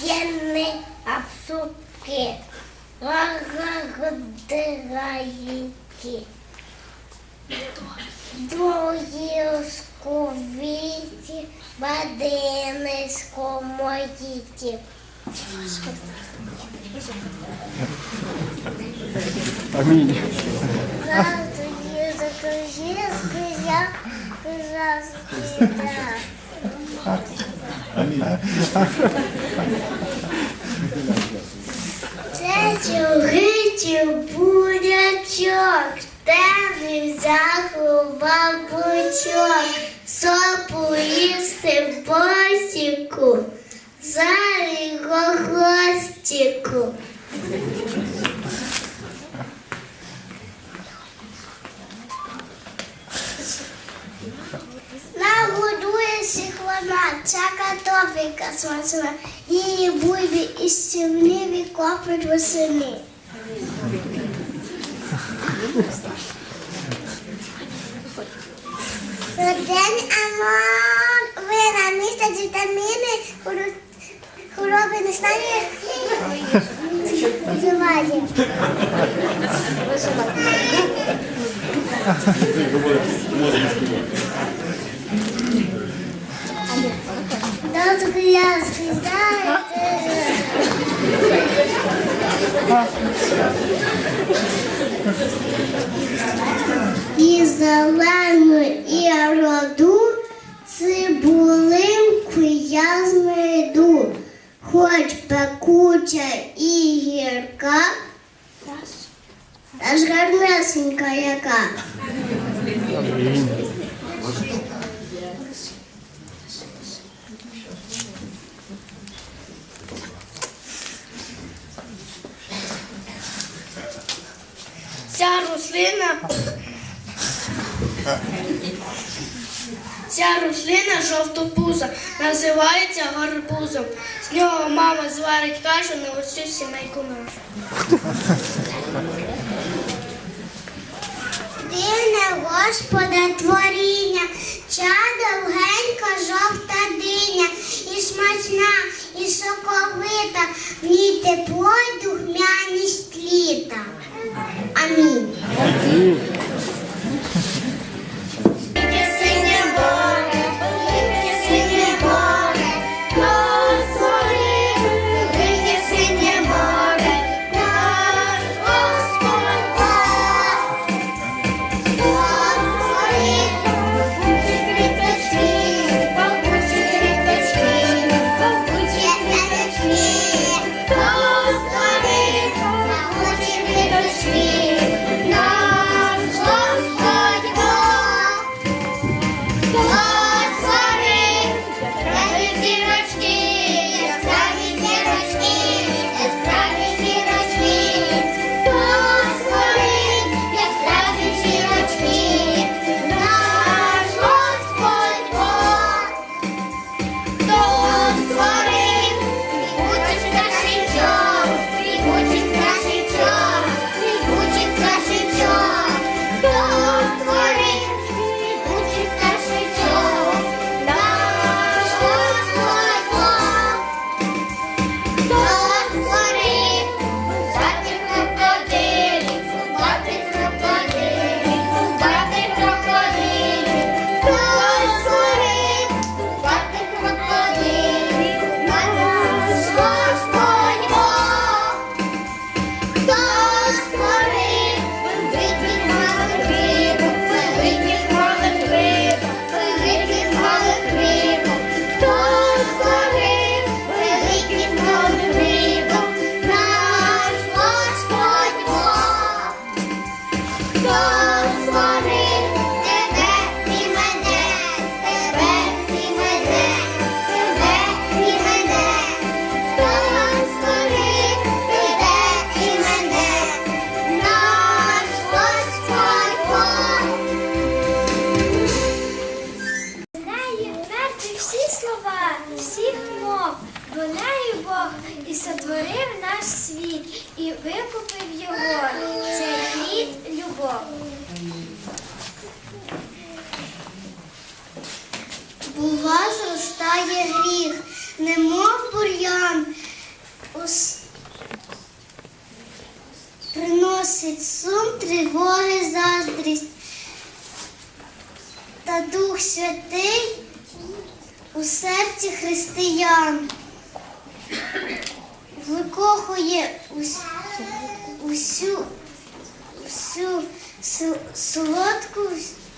таємні обсуки. Лагодираєте. Другі сковіті, бадини скомоїті. Амінь. Завтра є закружі, скрізя, Скрізя. Це чугичів бурячок, темний заховав бучок, сопу їсти босіку, за його хвостику. Нагодує всіх ця картопелька смачна, її бульбі і стівниві коплять восени. День Амон, вина, містять вітаміни, хвороби не стане вживає. Даже я І зелену і роду цибулинку я знайду, хоч пекуча і гірка, та ж гарнесенька яка. Ця рослина. Ця рослина жовтопуза називається гарбузом. З нього мама зварить кашу на усю сімейку нашу. Дивне Господа творіння, ча довгенька жовта диня, і смачна, і соковита, в ній тепло слова, всіх мов, бо нею Бог і сотворив наш світ, і викупив його. Це плід любов. У вас зростає гріх, немов бур'ян, ус- приносить сум, тривоги, заздрість. Та Дух Святий у серці християн викохує ус- усю, всю солодку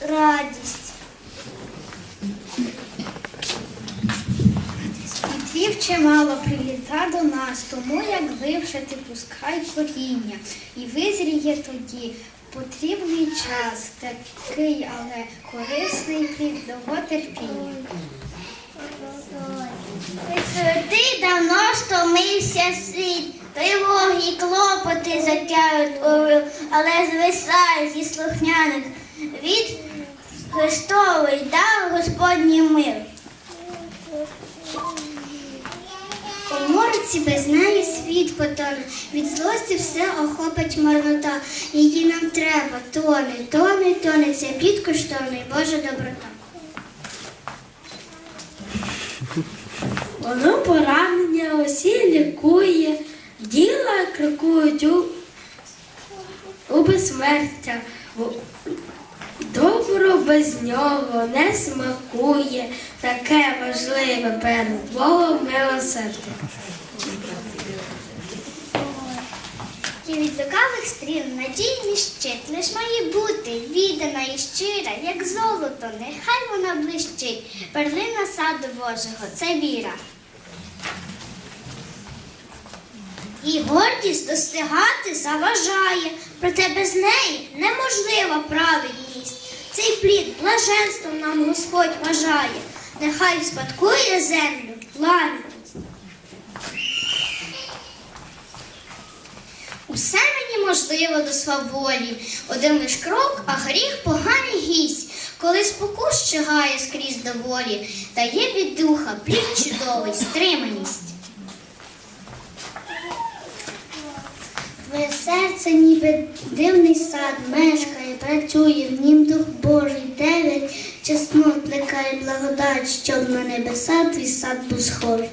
радість. Вітрів чимало приліта до нас, тому як вившити пускай коріння. І визріє тоді потрібний час, такий, але корисний плід довготерпіння. Ти давно стомився світ, тривоги й клопоти орел, але звисають зі слухняних від Христовий дав Господній мир. У морці без неї світ потоне, від злості все охопить марнота. Її нам треба, тоне, тоне, тоне, це підкоштовний Божа доброта. Воно поранення усі лікує, діла крокують у, у безсмертя. Добро без нього не смакує, таке важливе перед Богом милосердя. І від лукавих стріл надійний щит лиш має бути віддана і щира, як золото, нехай вона блищить. Перлина саду Божого це віра. І гордість достигати заважає, проте без неї неможлива праведність. Цей плід блаженством нам Господь вважає, нехай спадкує землю лагідність. Усе мені можливо до сваволі. Один лиш крок, а гріх поганий гість. Коли спокус чигає скрізь доволі, та є від духа плід чудовий, стриманість. Серце ніби дивний сад, мешкає, працює, в нім дух Божий, дев'ять чеснот плекає благодать, щоб на небеса твій сад був схожий.